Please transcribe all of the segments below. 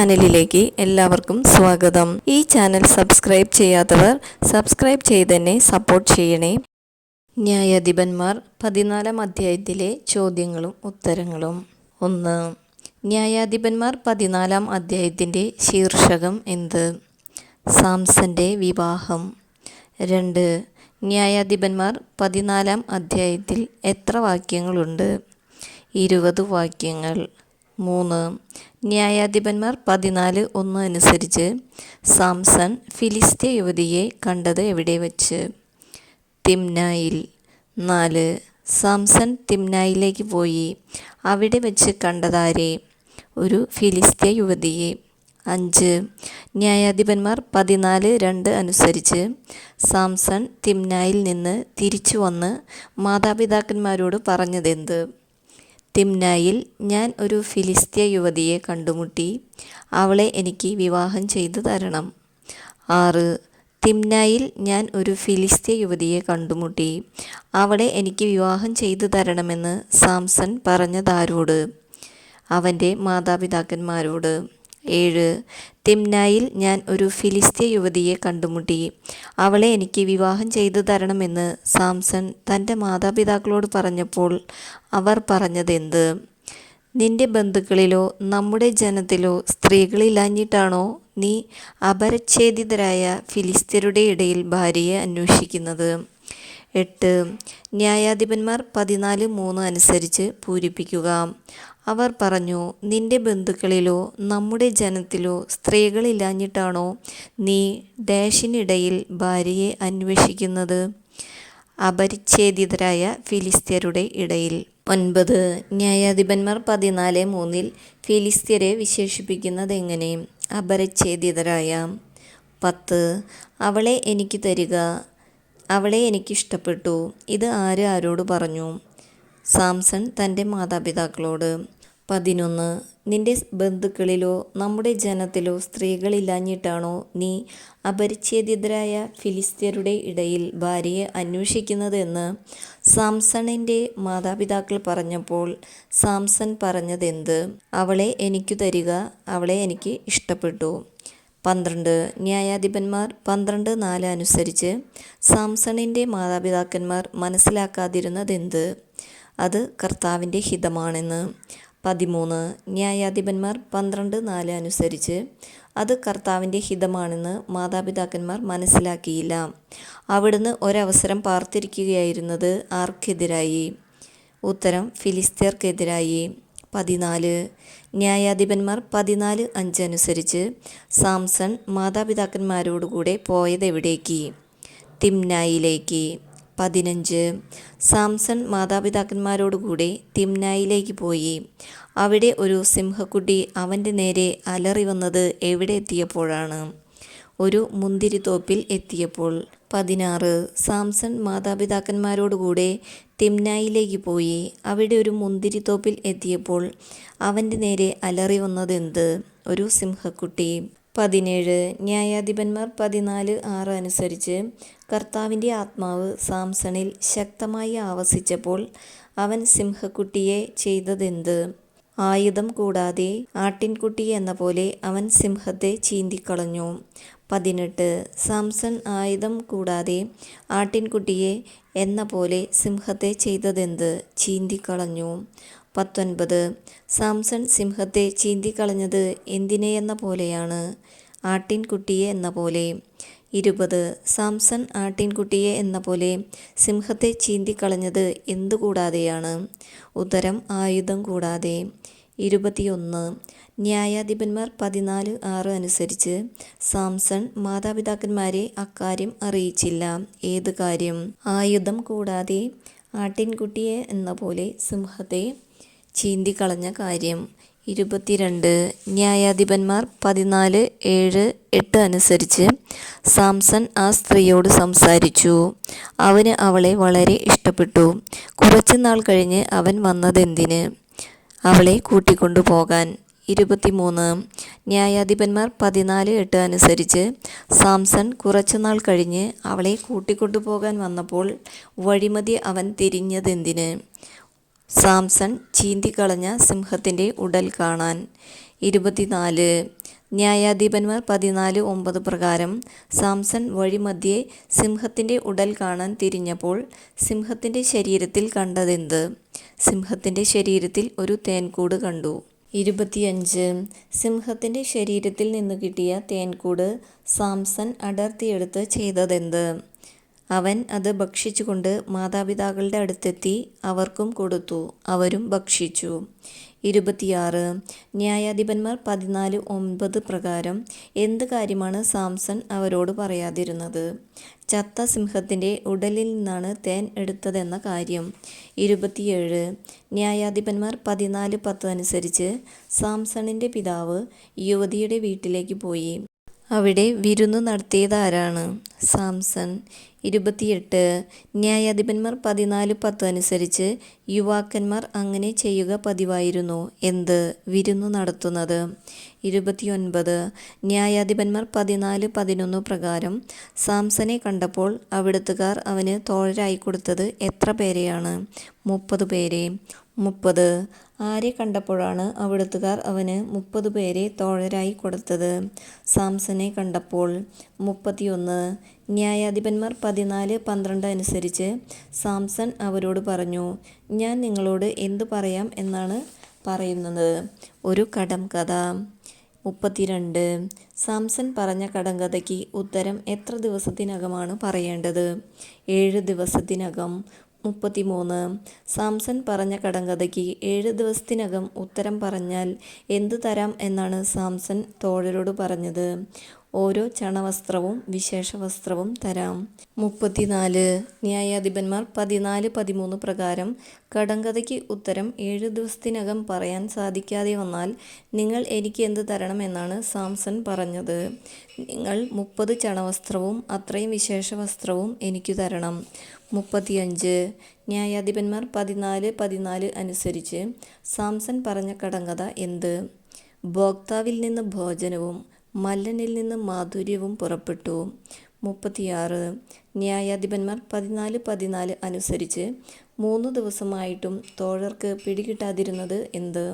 ചാനലിലേക്ക് എല്ലാവർക്കും സ്വാഗതം. ഈ ചാനൽ സബ്സ്ക്രൈബ് ചെയ്യാത്തവർ സബ്സ്ക്രൈബ് ചെയ്ത് തന്നെ സപ്പോർട്ട് ചെയ്യണേ. ന്യായാധിപന്മാർ പതിനാലാം അധ്യായത്തിലെ ചോദ്യങ്ങളും ഉത്തരങ്ങളും. ഒന്ന് ന്യായാധിപന്മാർ പതിനാലാം അധ്യായത്തിന്റെ ശീർഷകം എന്ത്? സാംസന്റെ വിവാഹം. രണ്ട് ന്യായാധിപന്മാർ പതിനാലാം അധ്യായത്തിൽ എത്ര വാക്യങ്ങളുണ്ട്? ഇരുപത് വാക്യങ്ങൾ. മൂന്ന്. ന്യായാധിപന്മാർ പതിനാല് ഒന്ന് അനുസരിച്ച് സാംസൺ ഫിലിസ്തീയ യുവതിയെ കണ്ടത് എവിടെ വച്ച്? തിംനായിൽ. നാല്. സാംസൺ തിംനായിലേക്ക് പോയി. അവിടെ വെച്ച് കണ്ടതാരെ? ഒരു ഫിലിസ്തീയ യുവതിയെ. അഞ്ച്. ന്യായാധിപന്മാർ പതിനാല് രണ്ട് അനുസരിച്ച് സാംസൺ തിംനായിൽ നിന്ന് തിരിച്ചു വന്ന് മാതാപിതാക്കന്മാരോട് പറഞ്ഞതെന്ത്? തിംനായിൽ ഞാൻ ഒരു ഫിലിസ്തീയ യുവതിയെ കണ്ടുമുട്ടി. അവളെ എനിക്ക് വിവാഹം ചെയ്തു തരണം. ആറ് തിംനായിൽ ഞാൻ ഒരു ഫിലിസ്തീയ യുവതിയെ കണ്ടുമുട്ടി. അവളെ എനിക്ക് വിവാഹം ചെയ്തു തരണമെന്ന് സാംസൺ പറഞ്ഞതാരോട്. അവന്റെ മാതാപിതാക്കന്മാരോട്. ഏഴ്. തിംനായിൽ ഞാൻ ഒരു ഫിലിസ്തീയ യുവതിയെ കണ്ടുമുട്ടി. അവളെ എനിക്ക് വിവാഹം ചെയ്തു തരണമെന്ന് സാംസൺ തന്റെ മാതാപിതാക്കളോട് പറഞ്ഞപ്പോൾ അവർ പറഞ്ഞതെന്ത്? നിന്റെ ബന്ധുക്കളിലോ നമ്മുടെ ജനത്തിലോ സ്ത്രീകളില്ലാഞ്ഞിട്ടാണോ നീ അപരച്ഛേദിതരായ ഫിലിസ്തീരുടെ ഇടയിൽ ഭാര്യയെ അന്വേഷിക്കുന്നത്? എട്ട്. ന്യായാധിപന്മാർ പതിനാല് മൂന്ന് അനുസരിച്ച് പൂരിപ്പിക്കുക. അവർ പറഞ്ഞു നിന്റെ ബന്ധുക്കളിലോ നമ്മുടെ ജനത്തിലോ സ്ത്രീകളില്ലാഞ്ഞിട്ടാണോ നീ ഡാഷിനിടയിൽ ഭാര്യയെ അന്വേഷിക്കുന്നത്? അപരിച്ഛേദിതരായ ഫിലിസ്ത്യരുടെ ഇടയിൽ. ഒൻപത്. ന്യായാധിപന്മാർ പതിനാല് മൂന്നിൽ ഫിലിസ്ത്യരെ വിശേഷിപ്പിക്കുന്നത് എങ്ങനെ അപരിച്ഛേദിതരായ. പത്ത്. അവളെ എനിക്ക് തരിക. അവളെ എനിക്കിഷ്ടപ്പെട്ടു. ഇത് ആര് ആരോട് പറഞ്ഞു? സാംസൺ തന്റെ മാതാപിതാക്കളോട് പതിനൊന്ന് നിന്റെ ബന്ധുക്കളിലോ നമ്മുടെ ജനത്തിലോ സ്ത്രീകളില്ലാഞ്ഞിട്ടാണോ നീ അപരിച്ഛേദിതരായ ഫിലിസ്തീനരുടെ ഇടയിൽ ഭാര്യയെ അന്വേഷിക്കുന്നതെന്ന് സാംസണിന്റെ മാതാപിതാക്കൾ പറഞ്ഞപ്പോൾ സാംസൺ പറഞ്ഞതെന്ത്? അവളെ എനിക്കു തരിക അവളെ എനിക്ക് ഇഷ്ടപ്പെട്ടു. പന്ത്രണ്ട്. ന്യായാധിപന്മാർ പന്ത്രണ്ട് നാല് അനുസരിച്ച് സാംസണിന്റെ മാതാപിതാക്കന്മാർ മനസ്സിലാക്കാതിരുന്നതെന്ത്? അത് കർത്താവിന്റെ ഹിതമാണെന്ന്. പതിമൂന്ന്. ന്യായാധിപന്മാർ പന്ത്രണ്ട് നാല് അനുസരിച്ച് അത് കർത്താവിന്റെ ഹിതമാണെന്ന് മാതാപിതാക്കന്മാർ മനസ്സിലാക്കിയില്ല. അവിടുന്ന് ഒരവസരം പാർത്തിരിക്കുകയായിരുന്നത് ആർക്കെതിരായി? ഉത്തരം ഫിലിസ്തീർക്കെതിരായി. പതിനാല്. ന്യായാധിപന്മാർ പതിനാല് അഞ്ച് അനുസരിച്ച് സാംസൺ മാതാപിതാക്കന്മാരോടുകൂടെ പോയതെവിടേക്ക് തിംനായിലേക്ക്. പതിനഞ്ച്. സാംസൺ മാതാപിതാക്കന്മാരോടുകൂടെ തിംനായിലേക്ക് പോയി. അവിടെ ഒരു സിംഹക്കുട്ടി അവന്റെ നേരെ അലറി വന്നത് എവിടെ എത്തിയപ്പോഴാണ്? ഒരു മുന്തിരിത്തോപ്പിൽ എത്തിയപ്പോൾ. പതിനാറ്. സാംസൺ മാതാപിതാക്കന്മാരോടുകൂടെ തിംനായിലേക്ക് പോയി. അവിടെ ഒരു മുന്തിരിത്തോപ്പിൽ എത്തിയപ്പോൾ അവന്റെ നേരെ അലറി വന്നതെന്ത്? ഒരു സിംഹക്കുട്ടി. പതിനേഴ്. ന്യായാധിപന്മാർ പതിനാല് ആറ് അനുസരിച്ച് കർത്താവിന്റെ ആത്മാവ് സാംസണിൽ ശക്തമായി ആവസിച്ചപ്പോൾ അവൻ സിംഹക്കുട്ടിയെ ചെയ്തതെന്ത്? ആയുധം കൂടാതെ ആട്ടിൻകുട്ടി എന്ന പോലെ അവൻ സിംഹത്തെ ചീന്തിക്കളഞ്ഞു. പതിനെട്ട്. സാംസൺ ആയുധം കൂടാതെ ആട്ടിൻകുട്ടിയെ എന്ന പോലെ സിംഹത്തെ ചെയ്തതെന്ത്? ചീന്തിക്കളഞ്ഞു. പത്തൊൻപത്. സാംസൺ സിംഹത്തെ ചീന്തിക്കളഞ്ഞത് എന്തിനെയെന്ന പോലെയാണ്? ആട്ടിൻകുട്ടിയെ എന്ന പോലെ. ഇരുപത്. സാംസൺ ആട്ടിൻകുട്ടിയെ എന്ന പോലെ സിംഹത്തെ ചീന്തിക്കളഞ്ഞത് എന്തുകൂടാതെയാണ്? ഉത്തരം ആയുധം കൂടാതെ. ഇരുപത്തിയൊന്ന്. ന്യായാധിപന്മാർ പതിനാല് ആറ് അനുസരിച്ച് സാംസൺ മാതാപിതാക്കന്മാരെ അക്കാര്യം അറിയിച്ചില്ല. ഏത് കാര്യം? ആയുധം കൂടാതെ ആട്ടിൻകുട്ടിയെ എന്ന പോലെ സിംഹത്തെ ചീന്തിക്കളഞ്ഞ കാര്യം. ഇരുപത്തിരണ്ട്. ന്യായാധിപന്മാർ പതിനാല് ഏഴ് എട്ട് അനുസരിച്ച് സാംസൺ ആ സ്ത്രീയോട് സംസാരിച്ചു. അവന് അവളെ വളരെ ഇഷ്ടപ്പെട്ടു. കുറച്ചു നാൾ കഴിഞ്ഞ് അവൻ വന്നതെന്തിന്? അവളെ കൂട്ടിക്കൊണ്ടു പോകാൻ. ഇരുപത്തിമൂന്ന്. ന്യായാധിപന്മാർ പതിനാല് എട്ട് അനുസരിച്ച് സാംസൺ കുറച്ചുനാൾ കഴിഞ്ഞ് അവളെ കൂട്ടിക്കൊണ്ടുപോകാൻ വന്നപ്പോൾ വഴിമതി അവൻ തിരിഞ്ഞതെന്തിന്? സാംസൺ ചീന്തിക്കളഞ്ഞ സിംഹത്തിന്റെ ഉടൽ കാണാൻ. ഇരുപത്തിനാല്. ന്യായാധിപന്മാർ പതിനാല് ഒമ്പത് പ്രകാരം സാംസൺ വഴിമധ്യേ സിംഹത്തിന്റെ ഉടൽ കാണാൻ തിരിഞ്ഞപ്പോൾ സിംഹത്തിന്റെ ശരീരത്തിൽ കണ്ടതെന്ത്? സിംഹത്തിന്റെ ശരീരത്തിൽ ഒരു തേൻകൂട് കണ്ടു. ഇരുപത്തിയഞ്ച്. സിംഹത്തിന്റെ ശരീരത്തിൽ നിന്ന് കിട്ടിയ തേൻകൂട് സാംസൺ അടർത്തിയെടുത്ത് ചെയ്തതെന്ത്? അവൻ അത് ഭക്ഷിച്ചുകൊണ്ട് മാതാപിതാക്കളുടെ അടുത്തെത്തി അവർക്കും കൊടുത്തു. അവരും ഭക്ഷിച്ചു. ഇരുപത്തിയാറ്. ന്യായാധിപന്മാർ പതിനാല് ഒമ്പത് പ്രകാരം എന്ത് കാര്യമാണ് സാംസൺ അവരോട് പറയാതിരുന്നത്? ചത്ത സിംഹത്തിന്റെ ഉടലിൽ നിന്നാണ് തേൻ എടുത്തതെന്ന കാര്യം. ഇരുപത്തിയേഴ്. ന്യായാധിപന്മാർ പതിനാല് പത്ത് അനുസരിച്ച് സാംസണിന്റെ പിതാവ് യുവതിയുടെ വീട്ടിലേക്ക് പോയി. അവിടെ വിരുന്നു നടത്തിയതാരാണ്? സാംസൺ ഇരുപത്തിയെട്ട്. ന്യായാധിപന്മാർ പതിനാല് പത്ത് അനുസരിച്ച് യുവാക്കന്മാർ അങ്ങനെ ചെയ്യുക പതിവായിരുന്നു. എന്ത്? വിരുന്നു നടത്തുന്നത്. ഇരുപത്തിയൊൻപത്. ന്യായാധിപന്മാർ പതിനാല് പതിനൊന്ന് പ്രകാരം സാംസനെ കണ്ടപ്പോൾ അവിടുത്തുകാർ അവന് തോഴരായി കൊടുത്തത് എത്ര പേരെയാണ്? മുപ്പത് പേരെ. മുപ്പത്. ആരെ കണ്ടപ്പോഴാണ് അവിടുത്തുകാർ അവന് മുപ്പത് പേരെ തോഴരായി കൊടുത്തത്? സാംസനെ കണ്ടപ്പോൾ മുപ്പത്തിയൊന്ന്. ന്യായാധിപന്മാർ പതിനാല് പന്ത്രണ്ട് അനുസരിച്ച് സാംസൺ അവരോട് പറഞ്ഞു ഞാൻ നിങ്ങളോട് എന്തു പറയാം എന്നാണ് പറയുന്നത്? ഒരു കടം കഥ. മുപ്പത്തിരണ്ട്. സാംസൺ പറഞ്ഞ കടങ്കഥയ്ക്ക് ഉത്തരം എത്ര ദിവസത്തിനകമാണ് പറയേണ്ടത്? ഏഴ് ദിവസത്തിനകം. മുപ്പത്തിമൂന്ന്. സാംസൺ പറഞ്ഞ കടങ്കഥയ്ക്ക് ഏഴ് ദിവസത്തിനകം ഉത്തരം പറഞ്ഞാൽ എന്തു തരാം എന്നാണ് സാംസൺ തോഴരോട് പറഞ്ഞത്. ഓരോ ചണവസ്ത്രവും വിശേഷവസ്ത്രവും തരാം. മുപ്പത്തിനാല്. ന്യായാധിപന്മാർ പതിനാല് പതിമൂന്ന് പ്രകാരം കടങ്കഥയ്ക്ക് ഉത്തരം ഏഴ് ദിവസത്തിനകം പറയാൻ സാധിക്കാതെ വന്നാൽ നിങ്ങൾ എനിക്ക് എന്ത് തരണമെന്നാണ് സാംസൺ പറഞ്ഞത്. നിങ്ങൾ മുപ്പത് ചണവസ്ത്രവും അത്രയും വിശേഷവസ്ത്രവും എനിക്ക് തരണം. മുപ്പത്തിയഞ്ച്. ന്യായാധിപന്മാർ പതിനാല് പതിനാല് അനുസരിച്ച് സാംസൺ പറഞ്ഞ കടങ്കഥ എന്ത്? ഭോക്താവിൽ നിന്ന് ഭോജനവും മല്ലനിൽ നിന്ന് മാധുര്യവും പുറപ്പെട്ടു. മുപ്പത്തിയാറ്. ന്യായാധിപന്മാർ പതിനാല് പതിനാല് അനുസരിച്ച് മൂന്ന് ദിവസമായിട്ടും തോഴർക്ക് പിടികിട്ടാതിരുന്നത് എന്ത്?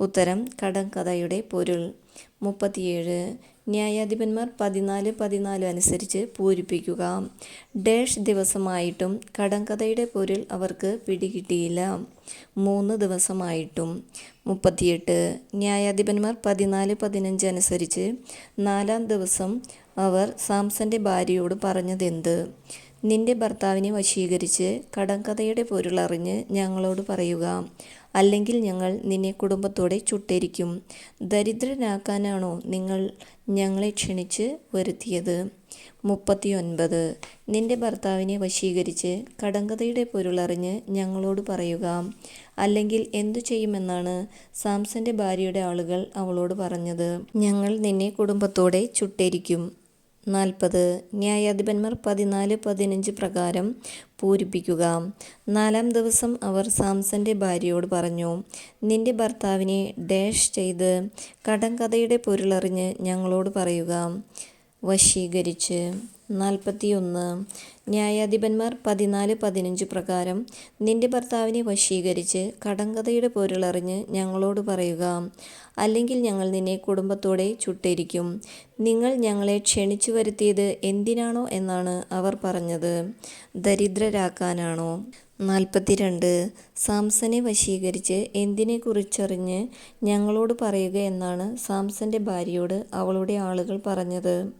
ഉത്തരം കടം കഥയുടെ പൊരുൾ. മുപ്പത്തിയേഴ്. ന്യായാധിപന്മാർ പതിനാല് പതിനാല് അനുസരിച്ച് പൂരിപ്പിക്കുക. ഡാഷ് ദിവസമായിട്ടും കടങ്കഥയുടെ പൊരുൾ അവർക്ക് പിടികിട്ടിയില്ല. മൂന്ന് ദിവസമായിട്ടും. മുപ്പത്തിയെട്ട്. ന്യായാധിപന്മാർ പതിനാല് പതിനഞ്ച് അനുസരിച്ച് നാലാം ദിവസം അവർ സാംസന്റെ ഭാര്യയോട് പറഞ്ഞതെന്ത്? നിന്റെ ഭർത്താവിനെ വശീകരിച്ച് കടങ്കഥയുടെ പൊരുളറിഞ്ഞ് ഞങ്ങളോട് പറയുക. അല്ലെങ്കിൽ ഞങ്ങൾ നിന്നെ കുടുംബത്തോടെ ചുട്ടരിക്കും. ദരിദ്രനാക്കാനാണോ നിങ്ങൾ ഞങ്ങളെ ക്ഷണിച്ച് വരുത്തിയത്? മുപ്പത്തിയൊൻപത്. നിന്റെ ഭർത്താവിനെ വശീകരിച്ച് കടങ്കഥയുടെ പൊരുളറിഞ്ഞ് ഞങ്ങളോട് പറയുക. അല്ലെങ്കിൽ എന്തു ചെയ്യുമെന്നാണ് സാംസന്റെ ഭാര്യയുടെ ആളുകൾ അവളോട് പറഞ്ഞത്. ഞങ്ങൾ നിന്നെ കുടുംബത്തോടെ ചുട്ടരിക്കും. നാൽപ്പത്. ന്യായാധിപന്മാർ പതിനാല് പതിനഞ്ച് പ്രകാരം പൂരിപ്പിക്കുക. നാലാം ദിവസം അവർ സാംസന്റെ ഭാര്യയോട് പറഞ്ഞു നിന്റെ ഭർത്താവിനെ ഡാഷ് ചെയ്ത് കടങ്കഥയുടെ പൊരുളറിഞ്ഞ് ഞങ്ങളോട് പറയുക. വശീകരിച്ച്. നാൽപ്പത്തിയൊന്ന്. ന്യായാധിപന്മാർ പതിനാല് പതിനഞ്ച് പ്രകാരം നിന്റെ ഭർത്താവിനെ വശീകരിച്ച് കടങ്കഥയുടെ പൊരുളറിഞ്ഞ് ഞങ്ങളോട് പറയുക. അല്ലെങ്കിൽ ഞങ്ങൾ നിന്നെ കുടുംബത്തോടെ ചുട്ടിരിക്കും. നിങ്ങൾ ഞങ്ങളെ ക്ഷണിച്ചു വരുത്തിയത് എന്തിനാണോ എന്നാണ് അവർ പറഞ്ഞത്. ദരിദ്രരാക്കാനാണോ? നാൽപ്പത്തിരണ്ട്. സാംസനെ വശീകരിച്ച് എന്തിനെക്കുറിച്ചറിഞ്ഞ് ഞങ്ങളോട് പറയുക എന്നാണ് സാംസന്റെ ഭാര്യയോട് അവളുടെ ആളുകൾ പറഞ്ഞത്.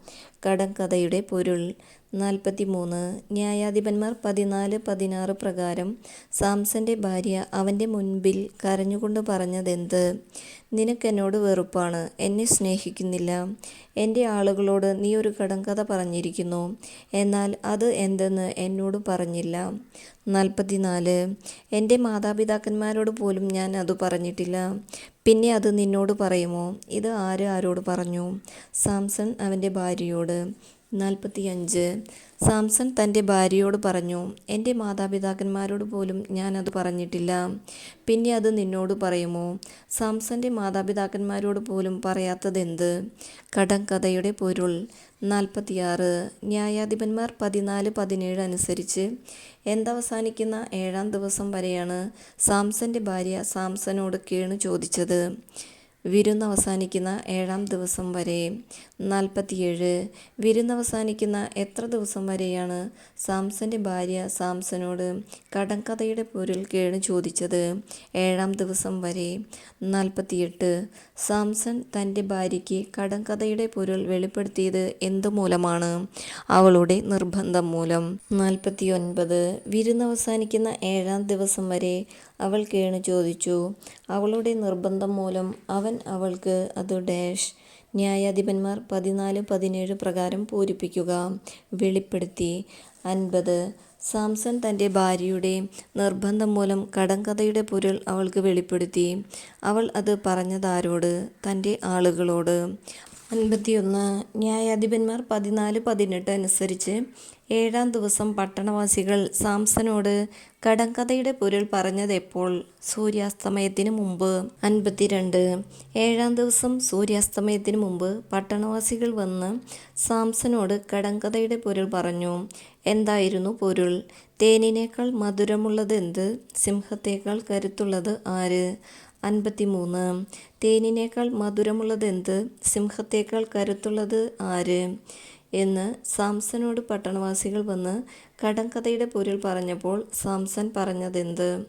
കടങ്കഥയുടെ പൊരുൾ. നാൽപ്പത്തിമൂന്ന് ന്യായാധിപന്മാർ പതിനാല് പതിനാറ് പ്രകാരം സാംസന്റെ ഭാര്യ അവന്റെ മുൻപിൽ കരഞ്ഞുകൊണ്ട് പറഞ്ഞതെന്ത്? നിനക്കെന്നോട് വെറുപ്പാണ്. എന്നെ സ്നേഹിക്കുന്നില്ല. എന്റെ ആളുകളോട് നീ ഒരു കടങ്കഥ പറഞ്ഞിരിക്കുന്നു. എന്നാൽ അത് എന്തെന്ന് എന്നോട് പറഞ്ഞില്ല. നാൽപ്പത്തിനാല് എന്റെ മാതാപിതാക്കന്മാരോട് പോലും ഞാൻ അത് പറഞ്ഞിട്ടില്ല. പിന്നെ അത് നിന്നോട് പറയുമോ? ഇത് ആര് ആരോട് പറഞ്ഞു? സാംസൺ അവന്റെ ഭാര്യയോട്. നാൽപ്പത്തിയഞ്ച്. സാംസൺ തന്റെ ഭാര്യയോട് പറഞ്ഞു എന്റെ മാതാപിതാക്കന്മാരോട് പോലും ഞാനത് പറഞ്ഞിട്ടില്ല. പിന്നെ അത് നിന്നോട് പറയുമോ? സാംസന്റെ മാതാപിതാക്കന്മാരോട് പോലും പറയാത്തതെന്ത്? കടങ്കഥയുടെ പൊരുൾ. നാൽപ്പത്തിയാറ്. ന്യായാധിപന്മാർ പതിനാല് പതിനേഴ് അനുസരിച്ച് എന്തവസാനിക്കുന്ന ഏഴാം ദിവസം വരെയാണ് സാംസന്റെ ഭാര്യ സാംസനോട് കേണു ചോദിച്ചത്. വിരുന്ന് അവസാനിക്കുന്ന ഏഴാം ദിവസം വരെ. നാൽപ്പത്തിയേഴ് വിരുന്നവസാനിക്കുന്ന എത്ര ദിവസം വരെയാണ് സാംസന്റെ ഭാര്യ സാംസനോട് കടങ്കഥയുടെ പൊരുൾ കേണു ചോദിച്ചത്? ഏഴാം ദിവസം വരെ. നാൽപ്പത്തിയെട്ട് സാംസൺ തന്റെ ഭാര്യയ്ക്ക് കടങ്കഥയുടെ പൊരുൾ വെളിപ്പെടുത്തിയത് എന്തു മൂലമാണ്? അവളുടെ നിർബന്ധം മൂലം. നാൽപ്പത്തിയൊൻപത് വിരുന്ന് അവസാനിക്കുന്ന ഏഴാം ദിവസം വരെ അവൾ കേണു ചോദിച്ചു. അവളുടെ നിർബന്ധം മൂലം അവൻ അവൾക്ക് അത് ഡാഷ് ന്യായാധിപന്മാർ പതിനാല് പതിനേഴ് പ്രകാരം പൂരിപ്പിക്കുക. വെളിപ്പെടുത്തി. അൻപത്. സാംസൺ തന്റെ ഭാര്യയുടെ നിർബന്ധം മൂലം കടങ്കഥയുടെ പൊരുൾ അവൾക്ക് വെളിപ്പെടുത്തി. അവൾ അത് പറഞ്ഞതാരോട്? തന്റെ ആളുകളോട്. അൻപത്തിയൊന്ന് ന്യായാധിപന്മാർ പതിനാല് പതിനെട്ട് അനുസരിച്ച് ഏഴാം ദിവസം പട്ടണവാസികൾ സാംസനോട് കടങ്കഥയുടെ പൊരുൾ പറഞ്ഞത് എപ്പോൾ സൂര്യാസ്തമയത്തിന് മുമ്പ്. അൻപത്തിരണ്ട് ഏഴാം ദിവസം സൂര്യാസ്തമയത്തിന് മുമ്പ് പട്ടണവാസികൾ വന്ന് സാംസനോട് കടങ്കഥയുടെ പൊരുൾ പറഞ്ഞു. എന്തായിരുന്നു പൊരുൾ? തേനിനേക്കാൾ മധുരമുള്ളത് എന്ത് സിംഹത്തേക്കാൾ കരുത്തുള്ളത് ആര്? അൻപത്തിമൂന്ന്. തേനിനേക്കാൾ മധുരമുള്ളതെന്ത്? സിംഹത്തേക്കാൾ കരുത്തുള്ളത് ആര്? എന്ന് സാംസനോട് പട്ടണവാസികൾ വന്ന് കടങ്കഥയുടെ പൊരുൾ പറഞ്ഞപ്പോൾ സാംസൺ പറഞ്ഞതെന്ത്?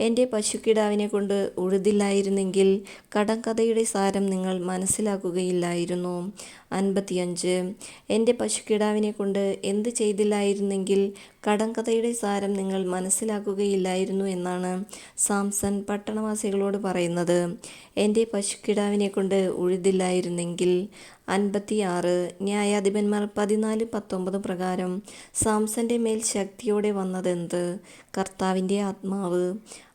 എന്റെ പശുക്കിടാവിനെ കൊണ്ട് ഉഴുതില്ലായിരുന്നെങ്കിൽ കടംകഥയുടെ സാരം നിങ്ങൾ മനസ്സിലാക്കുകയില്ലായിരുന്നു. അൻപത്തിയഞ്ച്. എന്റെ പശുക്കിടാവിനെ കൊണ്ട് എന്ത് ചെയ്തില്ലായിരുന്നെങ്കിൽ കടംകഥയുടെ സാരം നിങ്ങൾ മനസ്സിലാക്കുകയില്ലായിരുന്നു എന്നാണ് സാംസൺ പട്ടണവാസികളോട് പറയുന്നത്. എന്റെ പശുക്കിടാവിനെ കൊണ്ട് ഉഴുതില്ലായിരുന്നെങ്കിൽ അൻപത്തിയാറ്. ന്യായാധിപന്മാർ പതിനാല് പത്തൊമ്പത് പ്രകാരം സാംസന്റെ മേൽ ശക്തിയോടെ വന്നതെന്ത്? കർത്താവിന്റെ ആത്മാവ്.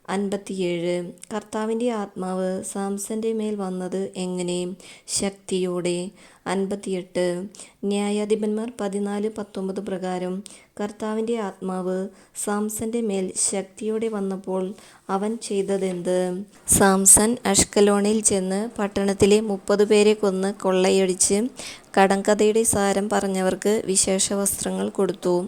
അൻപത്തിയേഴ്. കർത്താവിന്റെ ആത്മാവ് സാംസന്റെ മേൽ വന്നത് എങ്ങനെ? ശക്തിയോടെ. അൻപത്തിയെട്ട്. ന്യായാധിപന്മാർ പതിനാല് പത്തൊമ്പത് പ്രകാരം കർത്താവിന്റെ ആത്മാവ് സാംസന്റെ മേൽ ശക്തിയോടെ വന്നപ്പോൾ അവൻ ചെയ്തതെന്ത്? സാംസൺ അഷ്കലോണിൽ ചെന്ന് പട്ടണത്തിലെ മുപ്പത് പേരെ കൊന്ന് കൊള്ളയടിച്ച് കടങ്കഥയുടെ സാരം പറഞ്ഞവർക്ക് വിശേഷ വസ്ത്രങ്ങൾ കൊടുത്തു.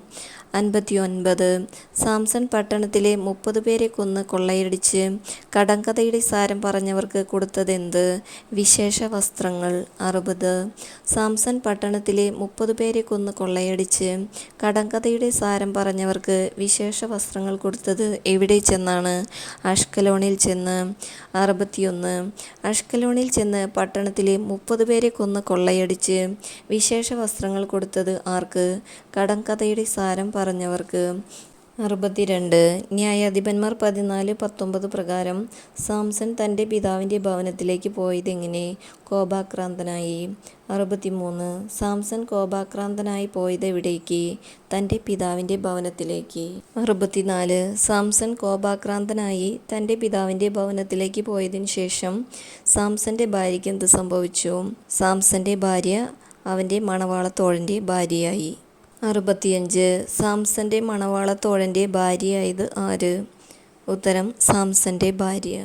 അൻപത്തിയൊൻപത്. സാംസൺ പട്ടണത്തിലെ മുപ്പത് പേരെ കൊന്ന് കൊള്ളയടിച്ച് കടങ്കഥയുടെ സാരം പറഞ്ഞവർക്ക് കൊടുത്തതെന്ത്? വിശേഷ വസ്ത്രങ്ങൾ അറുപത്. സാംസൺ പട്ടണത്തിലെ മുപ്പത് പേരെ കൊന്ന് കൊള്ളയടിച്ച് കടങ്കഥയുടെ സാരം പറഞ്ഞവർക്ക് വിശേഷ വസ്ത്രങ്ങൾ കൊടുത്തത് എവിടെ ചെന്നാണ്? അഷ്കലോണിൽ ചെന്ന്. അറുപത്തിയൊന്ന്. അഷ്കലോണിൽ ചെന്ന് പട്ടണത്തിലെ മുപ്പത് പേരെ കൊന്ന് കൊള്ളയടിച്ച് വിശേഷ വസ്ത്രങ്ങൾ കൊടുത്തത് ആർക്ക്? കടങ്കഥയുടെ സാരം പറഞ്ഞവർക്ക് അറുപത്തിരണ്ട്. ന്യായാധിപന്മാർ പതിനാല് പത്തൊമ്പത് പ്രകാരം സാംസൺ തന്റെ പിതാവിന്റെ ഭവനത്തിലേക്ക് പോയതെങ്ങനെ? കോപാക്രാന്തനായി. അറുപത്തിമൂന്ന്. സാംസൺ കോപാക്രാന്തനായി പോയതെവിടേക്ക്? തന്റെ പിതാവിന്റെ ഭവനത്തിലേക്ക്. അറുപത്തിനാല്. സാംസൺ കോപാക്രാന്തനായി തന്റെ പിതാവിന്റെ ഭവനത്തിലേക്ക് പോയതിന് ശേഷം സാംസന്റെ ഭാര്യയ്ക്ക് എന്ത് സംഭവിച്ചു? സാംസന്റെ ഭാര്യ അവന്റെ മണവാളത്തോഴന്റെ ഭാര്യയായി. അറുപത്തിയഞ്ച്. സാംസന്റെ മണവാളത്തോഴന്റെ ഭാര്യയായത് ആര്? ഉത്തരം സാംസന്റെ ഭാര്യ.